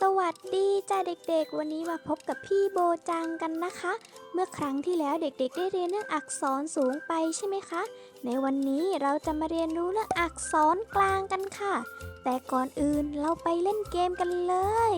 สวัสดีจ้าเด็กๆ วันนี้มาพบกับพี่โบจังกันนะคะ เมื่อครั้งที่แล้วเด็กๆ ได้เรียนเรื่องอักษรสูงไปใช่ไหมคะ ในวันนี้เราจะมาเรียนรู้เรื่องอักษรกลางกันค่ะ แต่ก่อนอื่นเราไปเล่นเกมกันเลย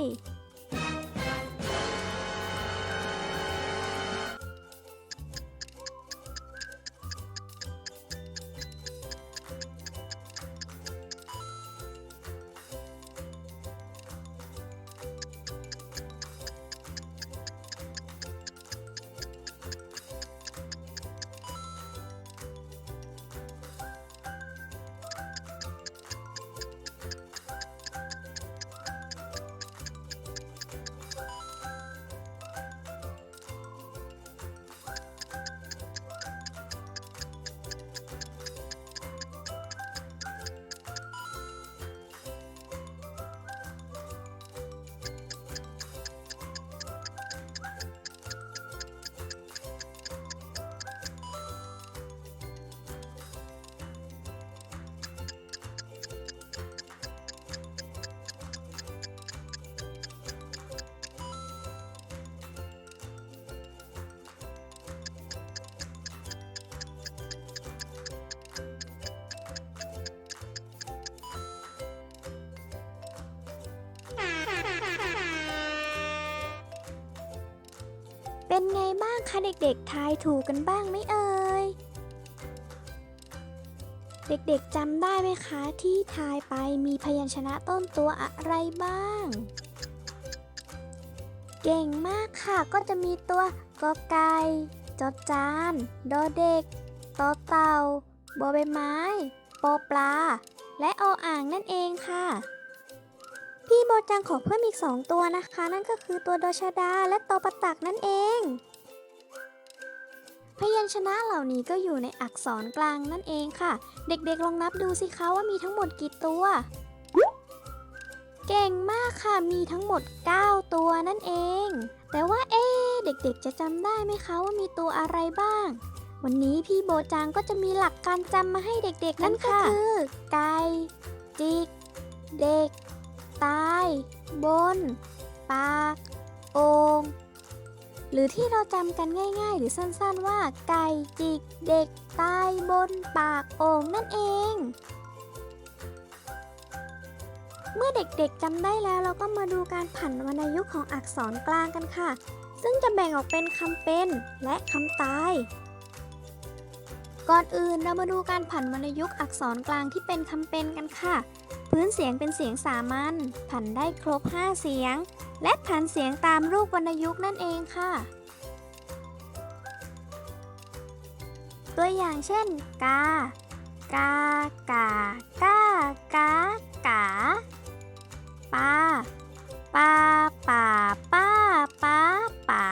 เป็นไงบ้างคะเด็กๆ ทายถูกกันบ้างไหมเอ่ย เด็กๆจำได้ไหมคะที่ทายไปมีพยัญชนะต้นตัวอะไรบ้าง เก่งมากค่ะก็จะมีตัวกอไก่จอจานดอเด็กตอเต่าบอใบไม้ ปอปลา และออ่างนั่นเองค่ะ พี่โบจังขอเพิ่มอีก 2 ตัวนะคะ นั่นก็คือตัวดอชดาและตอประตักนั่นเอง พยัญชนะเหล่านี้ก็อยู่ในอักษรกลางนั่นเองค่ะ เด็กๆลองนับดูสิคะว่ามีทั้งหมดกี่ตัว เก่งมากค่ะมีทั้งหมด 9 ตัวนั่นเอง แต่ว่าเอ๊ะเด็กๆ จะจำได้ไหมคะว่ามีตัวอะไรบ้างวันนี้พี่โบจังก็จะมีหลักการจำมาให้เด็กๆ นั่นก็คือ ไก่ จิก เด็ก ตายบน ปาก โองหรือที่เราจำกันง่าย ๆ หรือสั้นๆว่า ไก่จิกเด็กตายบนปากโองนั่นเอง เมื่อเด็กๆจำได้แล้วเราก็มาดูการผันวรรณยุกต์ของอักษรกลางกันค่ะ ซึ่งจะแบ่งออกเป็นคำเป็นและคำตาย ก่อนอื่นเรามาดูการผันวรรณยุกต์อักษรกลางที่เป็นคำเป็นกันค่ะ พื้นเสียงเป็นเสียงสามัญผันได้ครบ 5 เสียง และผันเสียงตามรูปวรรณยุกต์นั่นเองค่ะ ตัวอย่างเช่น กา กา กา กา กา กา ปา ปาป่าป้าป้าป๋า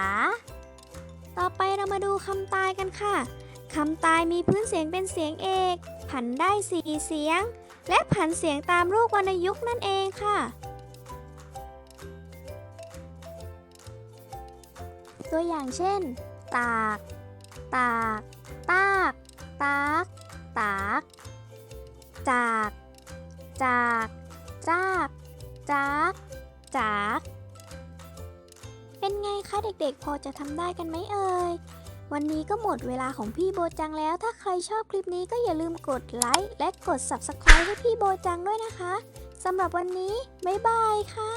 ต่อไปเรามาดูคำตายกันค่ะ คำตายมีพื้นเสียงเป็นเสียงเอก ผันได้สี่เสียง และผันเสียงตามรูปวรรณยุกต์นั่นเองค่ะ ตัวอย่างเช่น ตาก ตาก ตาก ตาก ตาก จาก จาก จาก จาก จาก เป็นไงคะเด็กๆ พอจะทำได้กันไหมเอ่ย วันนี้ก็หมดเวลาของพี่โบจังแล้ว ถ้าใครชอบคลิปนี้ก็อย่าลืมกดไลค์และกด Subscribe ให้พี่โบจังด้วยนะคะสำหรับวันนี้ บ๊ายบายค่ะ